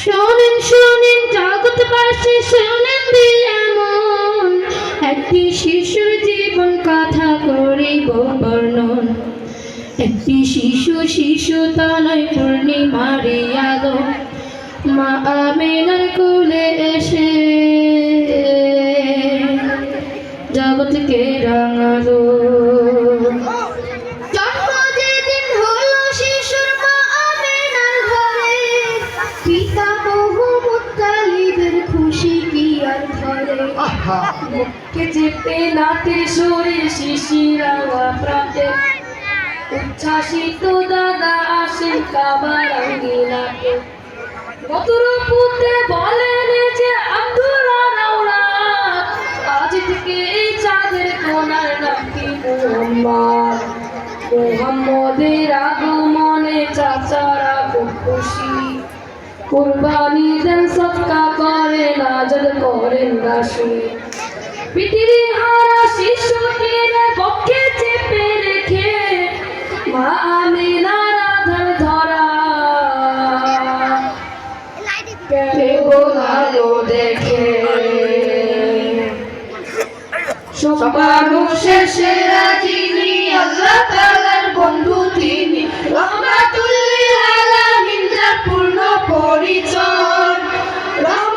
শোনেন শোনেন জগৎবাসী শোনেন এমন। একটি শিশুর জীবন কথা করিব বর্ণন। একটি শিশু শিশু তনয় পূর্ণিমারি আলো মা আমেনার কোলে এসে জগৎকে রাঙালো। মুখে চেপে নাতের শরীর শিশিরা প্রাতে। উচ্ছ্বাসিত দাদা আসেন কাবার আঙ্গিনাতে। কতর পুত্রে বলেন যে আব্দুল্লাহ রাউলা আজ থেকে এই চাঁদের কোনার নাকি মোহাম্মদ। মোহাম্মদের আগমনে চাচারা খুব খুশি। কুরবানি দেন সৎকা করেন আজাদ করেন দাসী পৃথিবী হারা শিশুটির পক্ষে চেপে রেখে, মা আমিনার আধার ধরা। কেউ আলো দেখে? সব মানুষের সেরা যিনি Não!